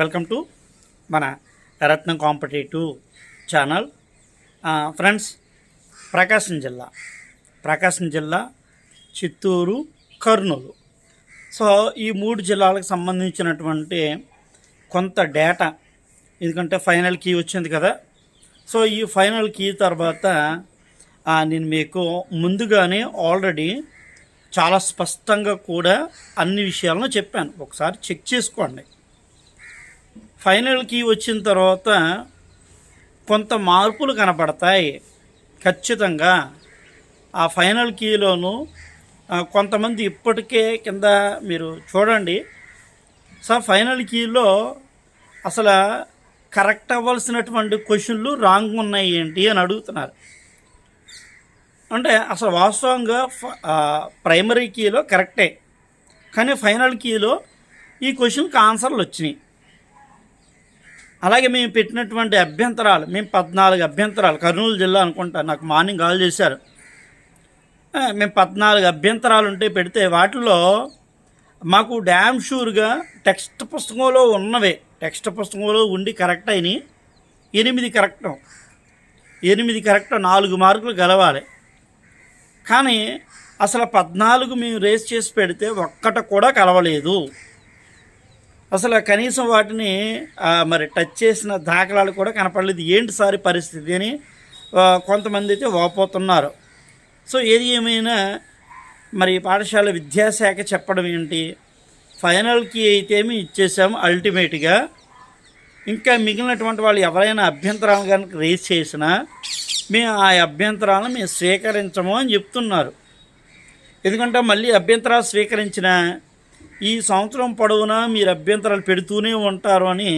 Welcome to మన Ratnam competitive channel. Friends Prakasam జిల్లా. ప్రకాశం జిల్లా చిత్తూరు కర్నూలు. సో ఈ మూడు జిల్లాలకు సంబంధించినటువంటి కొంత డేటా ఎందుకంటే ఫైనల్ కీ వచ్చింది కదా. సో ఈ ఫైనల్ కీ తర్వాత నేను మీకు ముందుగానే ఆల్రెడీ చాలా స్పష్టంగా కూడా అన్ని విషయాలను చెప్పాను. ఒకసారి చెక్ చేసుకోండి. ఫైనల్ కీ వచ్చిన తర్వాత కొంత మార్పులు కనపడతాయి. ఖచ్చితంగా ఆ ఫైనల్ కీలోను కొంతమంది ఇప్పటికే కింద మీరు చూడండి. సో ఫైనల్ కీలో అసలు కరెక్ట్ అవ్వాల్సినటువంటి క్వశ్చన్లు రాంగ్ ఉన్నాయి ఏంటి అని అడుగుతున్నారు. అంటే అసలు వాస్తవంగా ప్రైమరీ కీలో కరెక్టే. కానీ ఫైనల్ కీలో ఈ క్వశ్చన్కి ఆన్సర్లు వచ్చినాయి. అలాగే మేము పెట్టినటువంటి అభ్యంతరాలు మేము పద్నాలుగు అభ్యంతరాలు కర్నూలు జిల్లా అనుకుంటా నాకు మార్నింగ్ కాల్ చేశారు. మేము పద్నాలుగు అభ్యంతరాలు ఉంటే పెడితే వాటిలో మాకు డ్యామ్ షూర్గా టెక్స్ట్ పుస్తకంలో ఉన్నవే. టెక్స్ట్ పుస్తకంలో ఉండి కరెక్ట్ అయినాయి. ఎనిమిది కరెక్ట్. ఎనిమిది కరెక్ట్ నాలుగు మార్కులు గెలవాలి. కానీ అసలు పద్నాలుగు మేము రేస్ చేసి పెడితే ఒక్కట కూడా కలవలేదు. అసలు కనీసం వాటిని మరి టచ్ చేసిన దాఖలాలు కూడా కనపడలేదు. ఏంటి సారి పరిస్థితి అని కొంతమంది అయితే వాపోతున్నారు. సో ఏది ఏమైనా మరి పాఠశాల విద్యాశాఖ చెప్పడం ఏంటి? ఫైనల్కి అయితే మేము ఇచ్చేసాము అల్టిమేట్గా. ఇంకా మిగిలినటువంటి వాళ్ళు ఎవరైనా అభ్యంతరాలు కనుక రేజ్ చేసినా మేము ఆ అభ్యంతరాలను మేము స్వీకరించము అని చెప్తున్నారు. ఎందుకంటే మళ్ళీ అభ్యంతరాలు స్వీకరించిన ఈ సంవత్సరం పొడవునా మీరు అభ్యంతరాలు పెడుతూనే ఉంటారు అని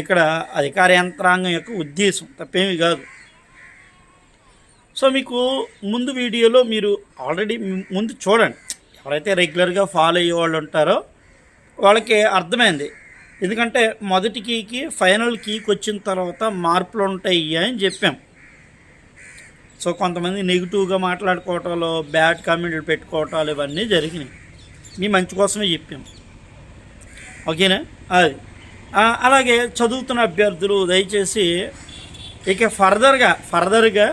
ఇక్కడ అధికార యంత్రాంగం యొక్క ఉద్దేశం. తప్పేమీ కాదు. సో మీకు ముందు వీడియోలో మీరు ఆల్రెడీ ముందు చూడండి. ఎవరైతే రెగ్యులర్గా ఫాలో అయ్యే వాళ్ళు ఉంటారో వాళ్ళకి అర్థమైంది. ఎందుకంటే మొదటి కీకి ఫైనల్ కీకి వచ్చిన తర్వాత మార్పులు ఉంటాయి అని చెప్పాం. సో కొంతమంది నెగిటివ్గా మాట్లాడుకోవటాలు బ్యాడ్ కామెంట్లు పెట్టుకోవటాలు ఇవన్నీ జరిగినాయి. మీ మంచి కోసమే చెప్పాం. ఓకేనా? అది. అలాగే చదువుతున్న అభ్యర్థులు దయచేసి ఇక ఫర్దర్గా ఫర్దర్గా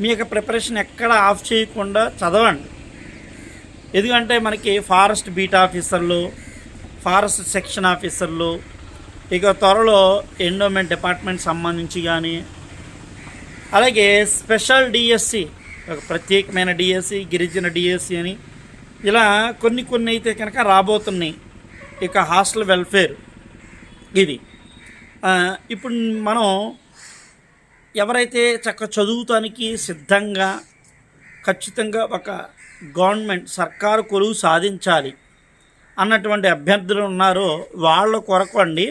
మీ యొక్క ప్రిపరేషన్ ఎక్కడ ఆఫ్ చేయకుండా చదవండి. ఎందుకంటే మనకి ఫారెస్ట్ బీట్ ఆఫీసర్లు ఫారెస్ట్ సెక్షన్ ఆఫీసర్లు ఇక త్వరలో ఎండోమెంట్ డిపార్ట్మెంట్ సంబంధించి కానీ అలాగే స్పెషల్ డిఎస్సి ఒక ప్రత్యేకమైన డిఎస్సి గిరిజన డిఎస్సి అని ఇలా కొన్ని కొన్ని అయితే కనుక రాబోతున్నాయి. ఇక హాస్టల్ వెల్ఫేర్ ఇది. ఇప్పుడు మనం ఎవరైతే చక్క చదువుతానికి సిద్ధంగా ఖచ్చితంగా ఒక గవర్నమెంట్ సర్కారు కొలువు సాధించాలి అన్నటువంటి అభ్యర్థులు ఉన్నారో వాళ్ళ కొరకు అండి.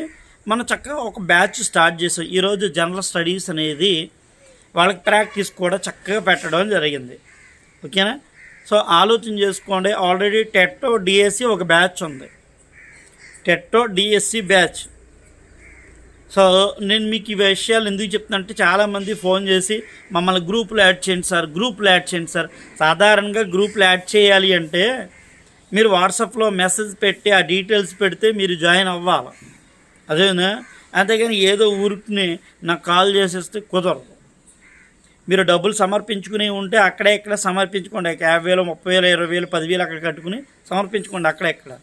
మనం చక్కగా ఒక బ్యాచ్ స్టార్ట్ చేసాం. ఈరోజు జనరల్ స్టడీస్ అనేది వాళ్ళకి ప్రాక్టీస్ కూడా చక్కగా పెట్టడం జరిగింది. ఓకేనా? సో ఆలోచన చేసుకోండి. ఆల్రెడీ టెట్టో డిఎస్సి ఒక బ్యాచ్ ఉంది. టెట్టో డిఎస్సి బ్యాచ్ సో నేను మీకు ఈ విషయాలు ఎందుకు చెప్తానంటే చాలామంది ఫోన్ చేసి మమ్మల్ని గ్రూపులు యాడ్ చేయండి సార్ గ్రూపులు యాడ్ చేయండి సార్. సాధారణంగా గ్రూపులు యాడ్ చేయాలి అంటే మీరు వాట్సాప్లో మెసేజ్ పెట్టి ఆ డీటెయిల్స్ పెడితే మీరు జాయిన్ అవ్వాలి. అదేనా? అంతేగాని ఏదో ఊరికి నాకు కాల్ చేసేస్తే కుదరదు. మీరు డబ్బులు సమర్పించుకుని ఉంటే అక్కడే ఇక్కడ సమర్పించుకోండి. ఒక యాభై వేలు ముప్పై వేలు ఇరవై వేలు పదివేలు అక్కడ కట్టుకుని సమర్పించుకోండి అక్కడెక్కడ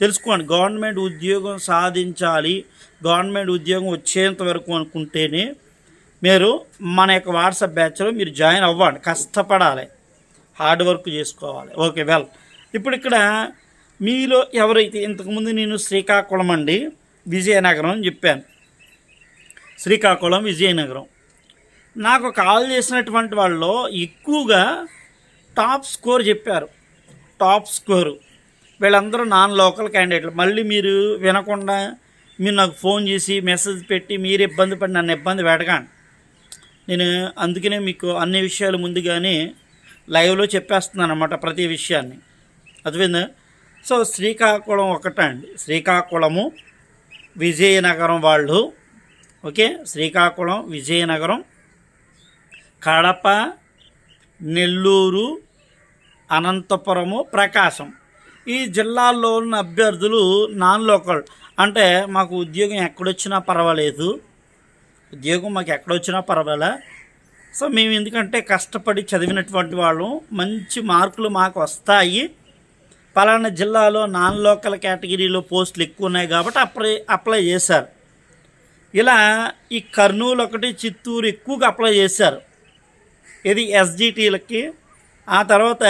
తెలుసుకోండి గవర్నమెంట్ ఉద్యోగం సాధించాలి. గవర్నమెంట్ ఉద్యోగం వచ్చేంత వరకు అనుకుంటేనే మీరు మన యొక్క వాట్సాప్ బ్యాచ్లో మీరు జాయిన్ అవ్వండి. కష్టపడాలి. హార్డ్ వర్క్ చేసుకోవాలి. Okay well. ఇప్పుడు ఇక్కడ మీలో ఎవరైతే ఇంతకుముందు నేను శ్రీకాకుళం అండి విజయనగరం అని చెప్పాను. శ్రీకాకుళం విజయనగరం. నాకు కాల్ చేసినటువంటి వాళ్ళలో ఎక్కువగా టాప్ స్కోర్ చెప్పారు. Top score. వీళ్ళందరూ నాన్ లోకల్ క్యాండిడేట్లు. మళ్ళీ మీరు వినకుండా మీరు నాకు ఫోన్ చేసి మెసేజ్ పెట్టి మీరు ఇబ్బంది పడి నన్ను ఇబ్బంది పెడగాను నేను అందుకనే మీకు అన్ని విషయాలు ముందుగానే లైవ్లో చెప్పేస్తున్నాను అనమాట ప్రతి విషయాన్ని. అర్థమైందా? సో శ్రీకాకుళం ఒకటండి శ్రీకాకుళము విజయనగరం వాళ్ళు. ఓకే? శ్రీకాకుళం విజయనగరం కడప నెల్లూరు అనంతపురము ప్రకాశం. ఈ జిల్లాల్లో ఉన్న అభ్యర్థులు నాన్ లోకల్. అంటే మాకు ఉద్యోగం ఎక్కడొచ్చినా పర్వాలేదు. ఉద్యోగం మాకు ఎక్కడొచ్చినా పర్వాలే. సో మేము ఎందుకంటే కష్టపడి చదివినటువంటి వాళ్ళం. మంచి మార్కులు మాకు వస్తాయి. పలానా జిల్లాలో నాన్ లోకల్ కేటగిరీలో పోస్టులు ఎక్కువ ఉన్నాయి కాబట్టి అప్లై అప్లై చేశారు. ఇలా ఈ కర్నూలు ఒకటి చిత్తూరు ఎక్కువగా అప్లై చేశారు. ఇది ఎస్జిటీలకి ఆ తర్వాత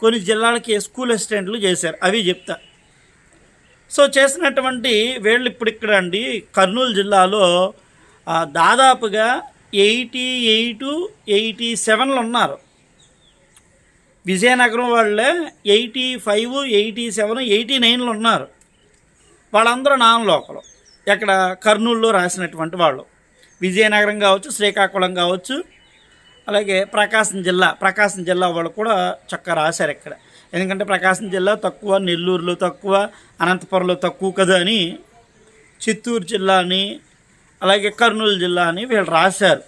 కొన్ని జిల్లాలకి స్కూల్ అసిస్టెంట్లు చేశారు. అవి చెప్తా. సో చేసినటువంటి వీళ్ళు ఇప్పుడు ఇక్కడ అండి. కర్నూలు జిల్లాలో దాదాపుగా ఎయిటీ ఎయిట్ ఎయిటీ సెవెన్లు ఉన్నారు. విజయనగరం వాళ్ళే eighty five eighty seven eighty నైన్లు ఉన్నారు. వాళ్ళందరూ నాన్ లోకలు. ఎక్కడ కర్నూలులో రాసినటువంటి వాళ్ళు. విజయనగరం కావచ్చు శ్రీకాకుళం కావచ్చు అలాగే ప్రకాశం జిల్లా ప్రకాశం జిల్లా వాళ్ళు కూడా చక్కగా రాశారు ఇక్కడ. ఎందుకంటే ప్రకాశం జిల్లా తక్కువ నెల్లూరులో తక్కువ అనంతపురంలో తక్కువ కదా అని చిత్తూరు జిల్లా అని అలాగే కర్నూలు జిల్లా అని వీళ్ళు రాశారు.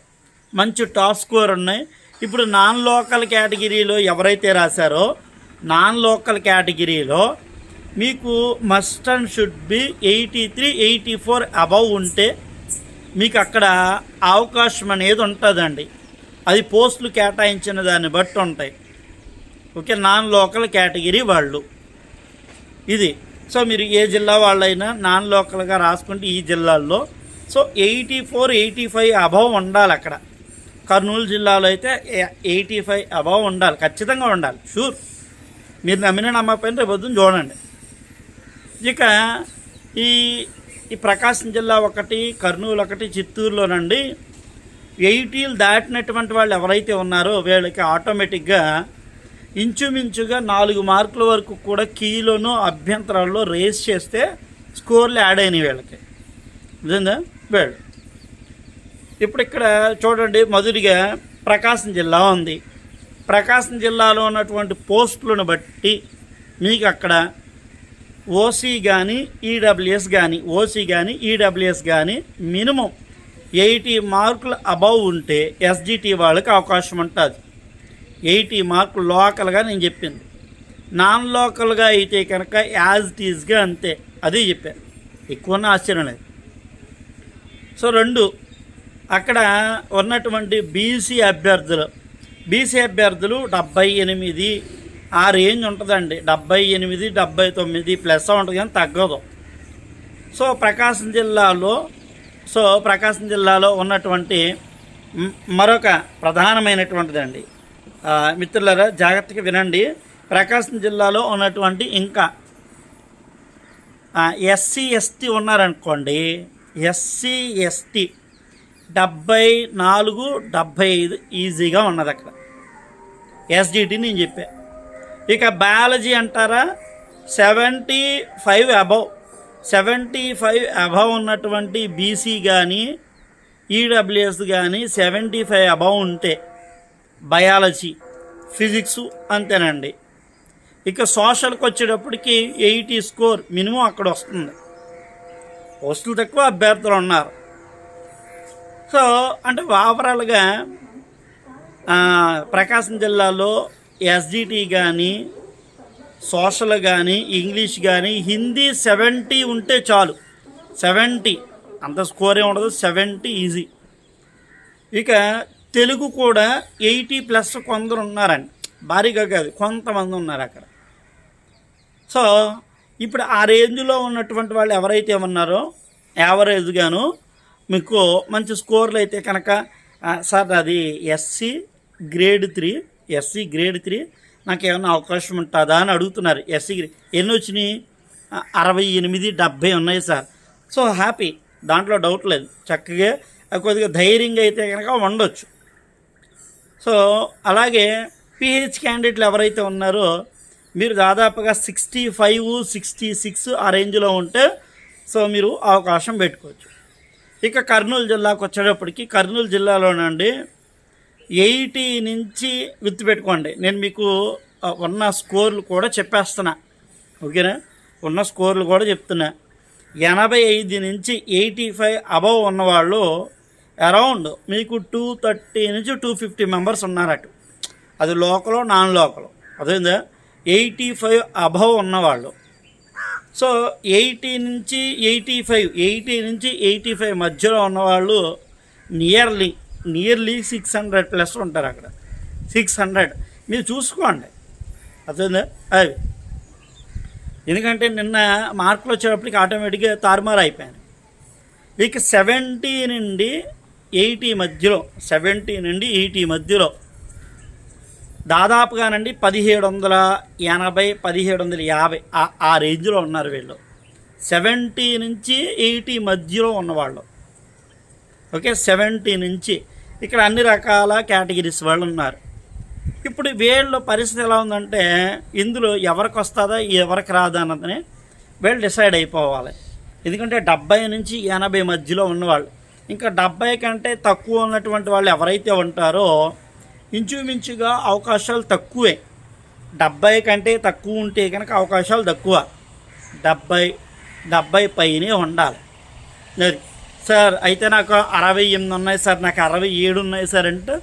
మంచి టాప్ స్కోర్ ఉన్నాయి. ఇప్పుడు నాన్ లోకల్ కేటగిరీలో ఎవరైతే రాశారో నాన్ లోకల్ కేటగిరీలో మీకు must and should be eighty three eighty four above ఉంటే మీకు అక్కడ అవకాశం అనేది ఉంటుందండి. అది పోస్టులు కేటాయించిన దాన్ని బట్టి ఉంటాయి. ఓకే నాన్ లోకల్ కేటగిరీ వాళ్ళు. ఇది. సో మీరు ఏ జిల్లా వాళ్ళైనా నాన్ లోకల్గా రాసుకుంటే ఈ జిల్లాల్లో. So eighty four eighty five above ఉండాలి అక్కడ. కర్నూలు జిల్లాలో అయితే ఎయిటీ ఫైవ్ అబవ్ ఉండాలి. ఖచ్చితంగా ఉండాలి. షూర్. మీరు నమ్మిన నమ్మకపోయిన రేపు పొద్దున్న చూడండి. ఇక ఈ ఈ ప్రకాశం జిల్లా ఒకటి కర్నూలు ఒకటి చిత్తూరులోనండి. ఎయిటీలు దాటినటువంటి వాళ్ళు ఎవరైతే ఉన్నారో వీళ్ళకి ఆటోమేటిక్గా ఇంచుమించుగా నాలుగు మార్కుల వరకు కూడా కీలోను అభ్యంతరాల్లో రేస్ చేస్తే స్కోర్లు యాడ్ అయినాయి వీళ్ళకి. నిజంగా? వీళ్ళు. ఇప్పుడు ఇక్కడ చూడండి మొదటిగా ప్రకాశం జిల్లా ఉంది. ప్రకాశం జిల్లాలో ఉన్నటువంటి పోస్టులను బట్టి మీకు అక్కడ ఓసీ కానీ ఈడబ్ల్యూఎస్ కానీ ఓసీ కానీ ఈడబ్ల్యూఎస్ కానీ మినిమం ఎయిటీ మార్కులు అబవ్ ఉంటే ఎస్జిటి వాళ్ళకి అవకాశం ఉంటుంది. ఎయిటీ మార్కులు లోకల్గా నేను చెప్పింది. నాన్ లోకల్గా అయితే కనుక యాజ్ ఇట్ ఈజ్గా అంతే. అదే చెప్పాను. ఎక్కువ ఆశ్చర్యం లేదు. సో రెండు అక్కడ ఉన్నటువంటి బీసీ అభ్యర్థులు. బీసీ అభ్యర్థులు డెబ్బై ఎనిమిది ఆ రేంజ్ ఉంటుందండి. డెబ్బై ఎనిమిది డెబ్బై తొమ్మిది ప్లస్ ఉంటుంది కానీ తగ్గదు. సో ప్రకాశం జిల్లాలో సో ప్రకాశం జిల్లాలో ఉన్నటువంటి మరొక ప్రధానమైనటువంటిదండి. ఆ, మిత్రులారా జాగ్రత్తగా వినండి. ప్రకాశం జిల్లాలో ఉన్నటువంటి ఇంకా ఎస్సీ ఎస్టీ ఉన్నారనుకోండి ఎస్సీ ఎస్టీ డెబ్బై నాలుగు డెబ్బై ఐదు ఈజీగా ఉన్నది అక్కడ ఎస్డిటి నేను చెప్పా. ఇక బయాలజీ అంటారా? Seventy five above. Seventy five above ఉన్నటువంటి బీసీ కానీ ఈడబ్ల్యూఎస్ కానీ సెవెంటీ ఫైవ్ అబవ్ ఉంటే బయాలజీ ఫిజిక్స్ అంతేనండి. ఇక సోషల్కి వచ్చేటప్పటికి ఎయిటీ స్కోర్ మినిమం అక్కడ వస్తుంది. వస్తులు తక్కువ అభ్యర్థులు ఉన్నారు. సో అంటే ఓవరాల్గా ప్రకాశం జిల్లాలో ఎస్జిటి కానీ సోషల్ కానీ ఇంగ్లీష్ కానీ హిందీ సెవెంటీ ఉంటే చాలు. సెవెంటీ. అంత స్కోర్ ఏమి ఉండదు. Seventy easy. ఇక తెలుగు కూడా ఎయిటీ ప్లస్ కొందరు ఉన్నారండి. భారీగా కాదు. కొంతమంది ఉన్నారు అక్కడ. సో ఇప్పుడు ఆ రేంజ్లో ఉన్నటువంటి వాళ్ళు ఎవరైతే ఉన్నారో యావరేజ్గాను మీకు మంచి స్కోర్లు అయితే కనుక సార్ అది SC grade three SC grade three నాకు ఏమైనా అవకాశం ఉంటుందా అని అడుగుతున్నారు ఎస్సీ ఎన్ని వచ్చినాయి? అరవై ఎనిమిది డెబ్భై ఉన్నాయి సార్. So happy. దాంట్లో డౌట్ లేదు. చక్కగా కొద్దిగా ధైర్యంగా అయితే కనుక ఉండొచ్చు. సో అలాగే పిహెచ్ క్యాండిడేట్లు ఎవరైతే ఉన్నారో మీరు దాదాపుగా సిక్స్టీ ఫైవ్ సిక్స్టీ సిక్స్ ఆ రేంజ్లో ఉంటే సో మీరు అవకాశం పెట్టుకోవచ్చు. ఇక కర్నూలు జిల్లాకు వచ్చేటప్పటికి కర్నూలు జిల్లాలోనండి ఎయిటీ నుంచి గుర్తుపెట్టుకోండి నేను మీకు ఉన్న స్కోర్లు కూడా చెప్పేస్తున్నా. ఓకేనా? ఉన్న స్కోర్లు కూడా చెప్తున్నా. ఎనభై ఐదు నుంచి ఎయిటీ ఫైవ్ అబవ్ ఉన్నవాళ్ళు అరౌండ్ మీకు టూ థర్టీ నుంచి టూ ఫిఫ్టీ మెంబర్స్ ఉన్నారు అటు అది లోకల్ నాన్ లోకల్ అదేందా ఎయిటీ ఫైవ్ అబవ్ ఉన్నవాళ్ళు. సో ఎయిటీ నుంచి ఎయిటీ ఫైవ్ ఎయిటీ నుంచి ఎయిటీ ఫైవ్ మధ్యలో ఉన్నవాళ్ళు nearly nearly six hundred plus ఉంటారు అక్కడ. సిక్స్ హండ్రెడ్ మీరు చూసుకోండి. అర్థమైందా? అది. ఎందుకంటే నిన్న మార్కులు వచ్చేటప్పటికి ఆటోమేటిక్గా తారుమారు అయిపోయాను. వీక్ సెవెంటీ నుండి ఎయిటీ మధ్యలో సెవెంటీ నుండి ఎయిటీ మధ్యలో దాదాపుగానండి పదిహేడు వందల ఎనభై పదిహేడు వందల యాభై ఆ- ఆ రేంజ్లో ఉన్నారు వీళ్ళు. సెవెంటీ నుంచి ఎయిటీ మధ్యలో ఉన్నవాళ్ళు. ఓకే? సెవెంటీ నుంచి ఇక్కడ అన్ని రకాల కేటగిరీస్ వాళ్ళు ఉన్నారు. ఇప్పుడు వీళ్ళ పరిస్థితి ఎలా ఉందంటే ఇందులో ఎవరికి వస్తుందా ఎవరికి రాదా అన్నదని వీళ్ళు డిసైడ్ అయిపోవాలి. ఎందుకంటే డెబ్బై నుంచి ఎనభై మధ్యలో ఉన్నవాళ్ళు. ఇంకా డెబ్బై కంటే తక్కువ ఉన్నటువంటి వాళ్ళు ఎవరైతే ఉంటారో ఇంచుమించుగా అవకాశాలు తక్కువే. డెబ్బై కంటే తక్కువ ఉంటే కనుక అవకాశాలు తక్కువ. డెబ్బై డెబ్బై పైనే ఉండాలి. అది సార్ అయితే నాకు అరవై ఎనిమిది ఉన్నాయి సార్ నాకు అరవై ఏడు ఉన్నాయి సార్ అంటే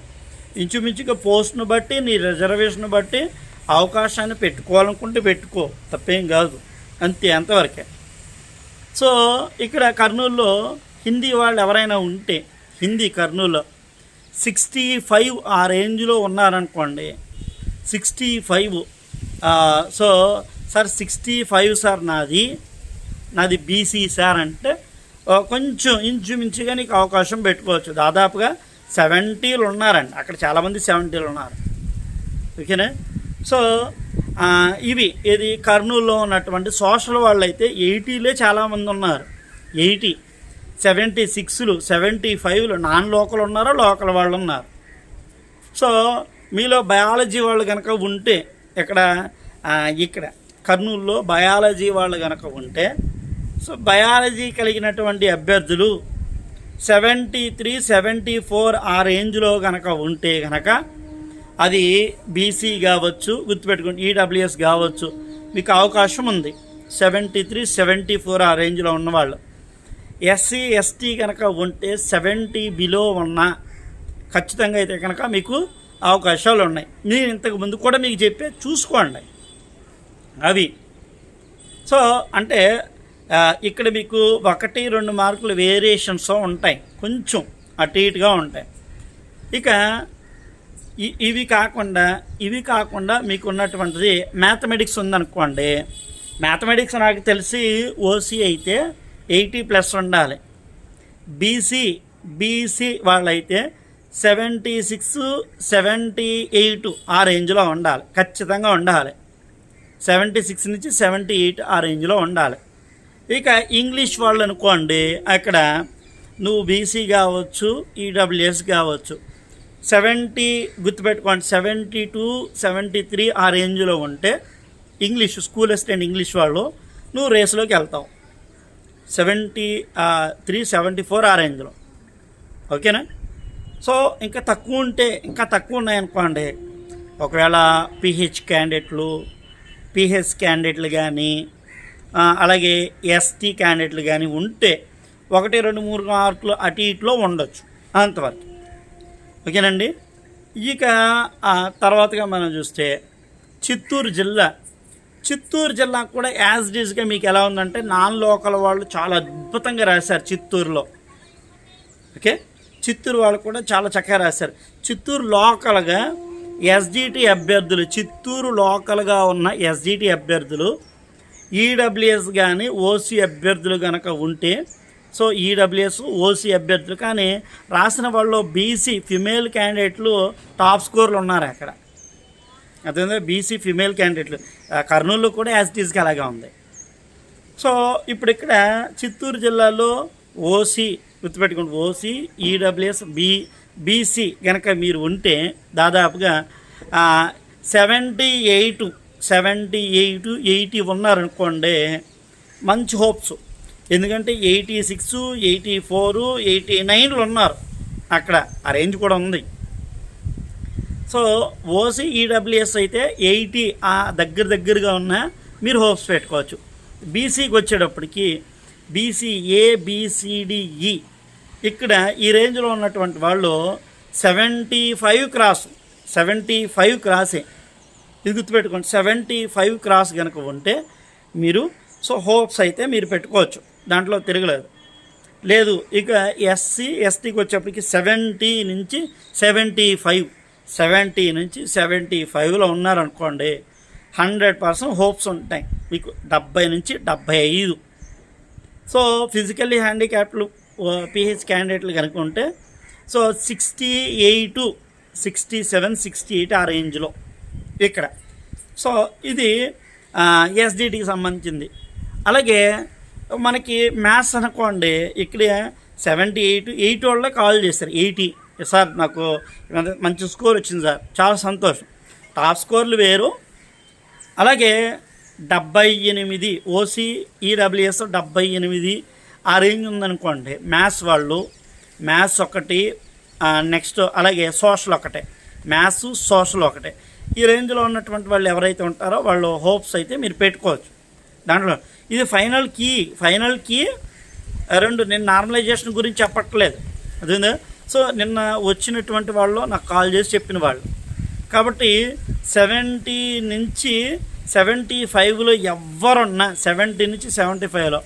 ఇంచుమించుగా పోస్ట్ను బట్టి నీ రిజర్వేషన్ బట్టి అవకాశాన్ని పెట్టుకోవాలనుకుంటే పెట్టుకో తప్పేం కాదు అంతే అంతవరకే. సో ఇక్కడ కర్నూలులో హిందీ వాళ్ళు ఎవరైనా ఉంటే హిందీ కర్నూలులో సిక్స్టీ ఫైవ్ ఆ రేంజ్లో ఉన్నారనుకోండి sixty five so sir sixty five sir నాది నాది బీసీ సార్ అంటే కొంచెం ఇంచుమించుగా నీకు అవకాశం పెట్టుకోవచ్చు. దాదాపుగా సెవెంటీలు ఉన్నారండి. అక్కడ చాలామంది సెవెంటీలు ఉన్నారు. ఓకేనా? సో ఇవి ఇది కర్నూలులో ఉన్నటువంటి సోషల్ వాళ్ళు అయితే ఎయిటీలే చాలామంది ఉన్నారు. ఎయిటీ సెవెంటీ సిక్స్లు సెవెంటీ ఫైవ్లు నాన్ లోకల్ ఉన్నారో లోకల్ వాళ్ళు ఉన్నారు. సో మీలో బయాలజీ వాళ్ళు కనుక ఉంటే ఇక్కడ ఇక్కడ కర్నూలులో బయాలజీ వాళ్ళు కనుక ఉంటే సో బయాలజీ కలిగినటువంటి అభ్యర్థులు సెవెంటీ త్రీ సెవెంటీ ఫోర్ ఆ రేంజ్లో కనుక ఉంటే కనుక అది బీసీ కావచ్చు గుర్తుపెట్టుకోండి ఈడబ్ల్యూఎస్ కావచ్చు మీకు అవకాశం ఉంది. సెవెంటీ త్రీ సెవెంటీ ఫోర్ ఆ రేంజ్లో ఉన్నవాళ్ళు. ఎస్సీ ఎస్టీ కనుక ఉంటే సెవెంటీ బిలో ఉన్న ఖచ్చితంగా అయితే కనుక మీకు అవకాశాలు ఉన్నాయి. నేను ఇంతకు ముందు కూడా మీకు చెప్పే చూసుకోండి. అవి. సో అంటే ఇక్కడ మీకు ఒకటి రెండు మార్కులు వేరియేషన్స్ ఉంటాయి. కొంచెం అటు ఇటుగా ఉంటాయి. ఇక ఇ- ఇవి కాకుండా ఇవి కాకుండా మీకు ఉన్నటువంటిది మ్యాథమెటిక్స్ ఉందనుకోండి. మ్యాథమెటిక్స్ నాకు తెలిసి ఓసీ అయితే ఎయిటీ ప్లస్ ఉండాలి. బీసీ బీసీ వాళ్ళైతే సెవెంటీ సిక్స్ సెవెంటీ ఎయిట్ ఆ రేంజ్లో ఉండాలి. ఖచ్చితంగా ఉండాలి. సెవెంటీ సిక్స్ నుంచి సెవెంటీ ఎయిట్ ఆ రేంజ్లో ఉండాలి. ఇక ఇంగ్లీష్ వాళ్ళు అనుకోండి అక్కడ నువ్వు బీసీ కావచ్చు ఈడబ్ల్యూఎస్ కావచ్చు సెవెంటీ గుర్తుపెట్టుకోండి సెవెంటీ టూ సెవెంటీ త్రీ ఆ రేంజ్లో ఉంటే ఇంగ్లీష్ స్కూల్ అసిస్టెంట్ ఇంగ్లీష్ వాళ్ళు నువ్వు రేస్లోకి వెళ్తావు. సెవెంటీ త్రీ సెవెంటీ ఫోర్ ఆ రేంజ్లో. ఓకేనా? సో ఇంకా తక్కువ ఉంటే ఇంకా తక్కువ ఉన్నాయనుకోండి ఒకవేళ పిహెచ్ క్యాండిడేట్లు పిహెచ్ క్యాండిడేట్లు కానీ అలాగే ఎస్టీ క్యాండిడేట్లు కానీ ఉంటే ఒకటి రెండు మూడు మార్కులు అటు ఇటులో ఉండొచ్చు. అంతవరకు. ఓకేనండి? ఇక తర్వాతగా మనం చూస్తే చిత్తూరు జిల్లా. చిత్తూరు జిల్లా కూడా యాజ్ డీజ్గా మీకు ఎలా ఉందంటే నాన్ లోకల్ వాళ్ళు చాలా అద్భుతంగా రాశారు చిత్తూరులో. ఓకే? చిత్తూరు వాళ్ళు కూడా చాలా చక్కగా రాశారు. చిత్తూరు లోకల్గా ఎస్జిటి అభ్యర్థులు చిత్తూరు లోకల్గా ఉన్న ఎస్జీటీ అభ్యర్థులు ఈడబ్ల్యూఎస్ కానీ ఓసీ అభ్యర్థులు కనుక ఉంటే సో ఈడబ్ల్యూఎస్ ఓసీ అభ్యర్థులు కానీ రాసిన వాళ్ళు బీసీ ఫిమేల్ క్యాండిడేట్లు టాప్ స్కోర్లు ఉన్నారు అక్కడ. అదే బీసీ ఫిమేల్ క్యాండిడేట్లు కర్నూలు కూడా యాజ్ ఇట్ అలాగే ఉంది. సో ఇప్పుడు ఇక్కడ చిత్తూరు జిల్లాలో ఓసీ గుర్తుపెట్టుకోండి ఓసీ ఈడబ్ల్యూఎస్ బీ బీసీ కనుక మీరు ఉంటే దాదాపుగా seventy eight seventy eight eighty ఉన్నారనుకోండి మంచి హోప్స్ ఎందుకంటే eighty six eighty four eighty నైన్లు ఉన్నారు. అక్కడ ఆ రేంజ్ కూడా ఉంది. సో ఓసీ ఈడబ్ల్యూఎస్ అయితే ఎయిటీ ఆ దగ్గర దగ్గరగా ఉన్న మీరు హోప్స్ పెట్టుకోవచ్చు. బీసీకి వచ్చేటప్పటికి బీసీ ఏ బీసీడిఈ ఇక్కడ ఈ రేంజ్లో ఉన్నటువంటి వాళ్ళు seventy five cross seventy five క్రాసే ఇది గుర్తుపెట్టుకోండి. సెవెంటీ ఫైవ్ క్రాస్ కనుక ఉంటే మీరు సో హోప్స్ అయితే మీరు పెట్టుకోవచ్చు. దాంట్లో తిరగలేదు. లేదు ఇక ఎస్సీ ఎస్టీకి వచ్చేప్పటికి సెవెంటీ నుంచి సెవెంటీ ఫైవ్ సెవెంటీ నుంచి సెవెంటీ ఫైవ్లో ఉన్నారనుకోండి హండ్రెడ్ పర్సెంట్ హోప్స్ ఉంటాయి. మీకు డెబ్బై నుంచి డెబ్బై ఐదు. సో ఫిజికల్లీ హ్యాండిక్యాప్లు పిహెచ్ క్యాండిడేట్లు కనుక ఉంటే so sixty eight sixty seven sixty eight ఆ రేంజ్లో ఇక్కడ. సో ఇది ఎస్డిటికి సంబంధించింది. అలాగే మనకి మ్యాథ్స్ అనుకోండి ఇక్కడ సెవెంటీ ఎయిట్ ఎయిట్ వాళ్ళే కాల్ చేశారు. ఎయిటీ సార్ నాకు మంచి స్కోర్ వచ్చింది సార్. చాలా సంతోషం. టాప్ స్కోర్లు వేరు. అలాగే డెబ్బై ఎనిమిది ఓసీ ఈడబ్ల్యూఎస్ డెబ్బై ఎనిమిది ఆ రేంజ్ ఉందనుకోండి మ్యాథ్స్ వాళ్ళు మ్యాథ్స్ ఒకటి నెక్స్ట్ అలాగే సోషల్ ఒకటే. మ్యాథ్స్ సోషల్ ఒకటే. ఈ రేంజ్లో ఉన్నటువంటి వాళ్ళు ఎవరైతే ఉంటారో వాళ్ళు హోప్స్ అయితే మీరు పెట్టుకోవచ్చు. దాంట్లో ఇది ఫైనల్ కీ ఫైనల్ కీ రెండు నేను నార్మలైజేషన్ గురించి చెప్పట్లేదు. అదేందా? సో నిన్న వచ్చినటువంటి వాళ్ళు నాకు కాల్ చేసి చెప్పిన వాళ్ళు. కాబట్టి సెవెంటీ నుంచి సెవెంటీ ఫైవ్లో ఎవరున్నా సెవెంటీ నుంచి సెవెంటీ ఫైవ్లో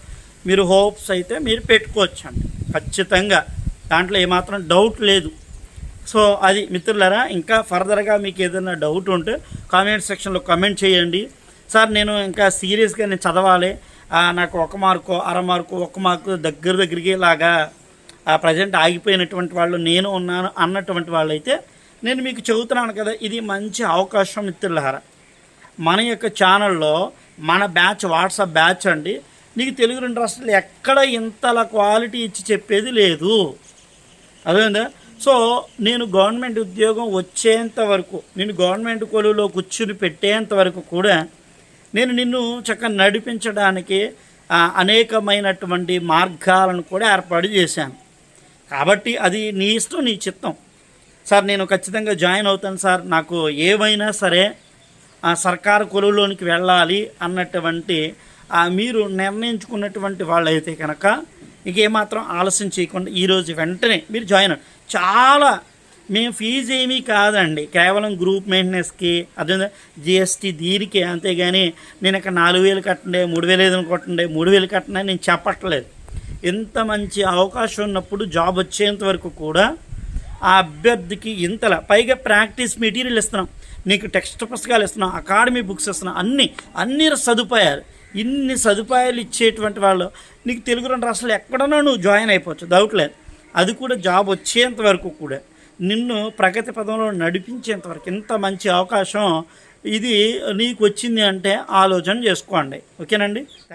మీరు హోప్స్ అయితే మీరు పెట్టుకోవచ్చు అండి ఖచ్చితంగా. దాంట్లో ఏమాత్రం డౌట్ లేదు. సో అది మిత్రులారా ఇంకా ఫర్దర్గా మీకు ఏదైనా డౌట్ ఉంటే కామెంట్ సెక్షన్లో కామెంట్ చేయండి. సార్ నేను ఇంకా సీరియస్గా నేను చదవాలి. నాకు ఒక మార్కు అర మార్కు ఒక మార్కు దగ్గర దగ్గరికి లాగా ప్రజెంట్ ఆగిపోయినటువంటి వాళ్ళు నేను ఉన్నాను అన్నటువంటి వాళ్ళు అయితే నేను మీకు చెబుతున్నాను కదా ఇది మంచి అవకాశం మిత్రులారా. మన యొక్క ఛానల్లో మన బ్యాచ్ వాట్సాప్ బ్యాచ్ అండి నీకు తెలుగు రెండు రాష్ట్రాలు ఎక్కడ ఇంతలా క్వాలిటీ ఇచ్చి చెప్పేది లేదు. అదేందా సో నేను గవర్నమెంట్ ఉద్యోగం వచ్చేంత వరకు నేను గవర్నమెంట్ కొలువులో కూర్చుని పెట్టేంత వరకు కూడా నేను నిన్ను చక్కగా నడిపించడానికి అనేకమైనటువంటి మార్గాలను కూడా ఏర్పాటు చేశాను. కాబట్టి అది నీ ఇష్టం నీ చిత్తం. సార్ నేను ఖచ్చితంగా జాయిన్ అవుతాను సార్. నాకు ఏమైనా సరే ఆ సర్కారు కొలువులోనికి వెళ్ళాలి అన్నటువంటి మీరు నిర్ణయించుకున్నటువంటి వాళ్ళైతే కనుక ఇంకేమాత్రం ఏమాత్రం ఆలస్యం చేయకుండా ఈరోజు వెంటనే మీరు జాయిన్ అవ్వండి. చాలా మేము ఫీజు ఏమీ కాదండి. కేవలం గ్రూప్ మెయింటెనెన్స్కి అదే జిఎస్టీ దీనికి అంతేగాని నేను ఇక్కడ నాలుగు వేలు కట్టండి మూడు వేలు ఏదైనా కొట్టండి మూడు వేలు కట్టండి నేను చెప్పట్లేదు. ఇంత మంచి అవకాశం ఉన్నప్పుడు జాబ్ వచ్చేంత వరకు కూడా ఆ అభ్యర్థికి ఇంతలా పైగా ప్రాక్టీస్ మెటీరియల్ ఇస్తున్నాం. నీకు టెక్స్ట్ పుస్తకాలు ఇస్తున్నాం అకాడమీ బుక్స్ ఇస్తున్నాం అన్ని అన్ని సదుపాయాలు. ఇన్ని సదుపాయాలు ఇచ్చేటువంటి వాళ్ళు నీకు తెలుగు రెండు రాష్ట్రాలు ఎక్కడన్నా నువ్వు జాయిన్ అయిపోవచ్చు డౌట్ లేదు. అది కూడా జాబ్ వచ్చేంత వరకు కూడా. నిన్ను ప్రగతి పదంలో నడిపించేంత వరకు. ఇంత మంచి అవకాశం ఇది నీకు వచ్చింది అంటే ఆలోచన చేసుకోండి. ఓకేనండి?